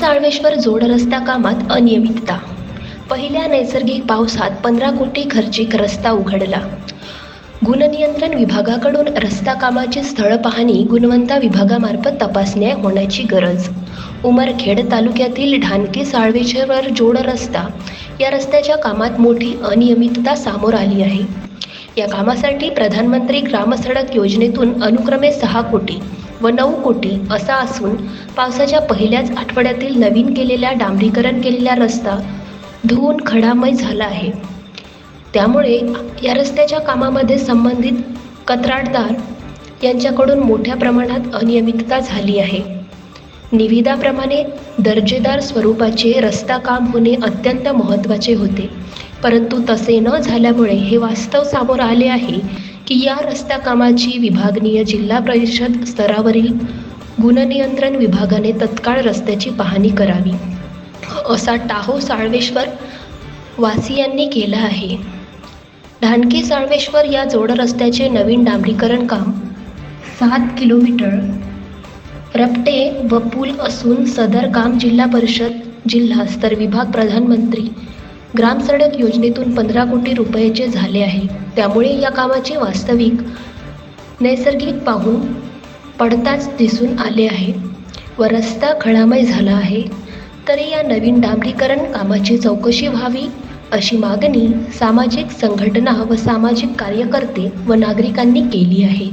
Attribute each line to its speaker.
Speaker 1: साळवेश्वर जोड रस्ता कामात अनियमितता. पहिल्या नैसर्गिक पावसात पंधरा कोटी खर्चिक रस्ता उघडला. गुणनियंत्रण विभागाकडून रस्ता कामाची स्थळ पाहणी गुणवंता विभागामार्फत तपासण्या होण्याची गरज. उमरखेड तालुक्यातील ढानकी साळवेश्वर जोड रस्ता. या रस्त्याच्या कामात मोठी अनियमितता समोर आली आहे. या कामासाठी प्रधानमंत्री ग्रामसडक योजनेतून अनुक्रमे सहा कोटी. व नऊ कोटी असा असून पावसाच्या पहिल्याच आठवड्यातील नवीन केलेल्या डांबरीकरण केलेला रस्ता धुवून खडामय झाला आहे. त्यामुळे या रस्त्याच्या कामामध्ये संबंधित कत्राटदार यांच्याकडून मोठ्या प्रमाणात अनियमितता झाली आहे. निविदाप्रमाणे दर्जेदार स्वरूपाचे रस्ता काम होणे अत्यंत महत्त्वाचे होते. परंतु तसे न झाल्यामुळे हे वास्तव समोर आले आहे की या रस्ता कामाची विभागनीय जिल्हा परिषद स्तरावरील गुणनियंत्रण विभागाने तत्काळ रस्त्याची पाहणी करावी. असा टाहो साळवेश्वर वासियांनी केला आहे. ढानकी साळवेश्वर या जोड रस्त्याचे नवीन डांबरीकरण काम सात किलोमीटर रपटे व पूल असून सदर काम जिल्हा परिषद जिल्हा स्तर विभाग प्रधानमंत्री ग्रामसडक योजनेतून पंधरा कोटी रुपयाचे झाले आहे. त्यामुळे या कामाचे वास्तविक नैसर्गिक पाहून पडताच दिसून आले आहे. व रस्ता खळामय झाला आहे. तरी या नवीन डांबरीकरण कामाची चौकशी व्हावी अशी मागणी सामाजिक संघटना व सामाजिक कार्यकर्ते व नागरिकांनी केली आहे.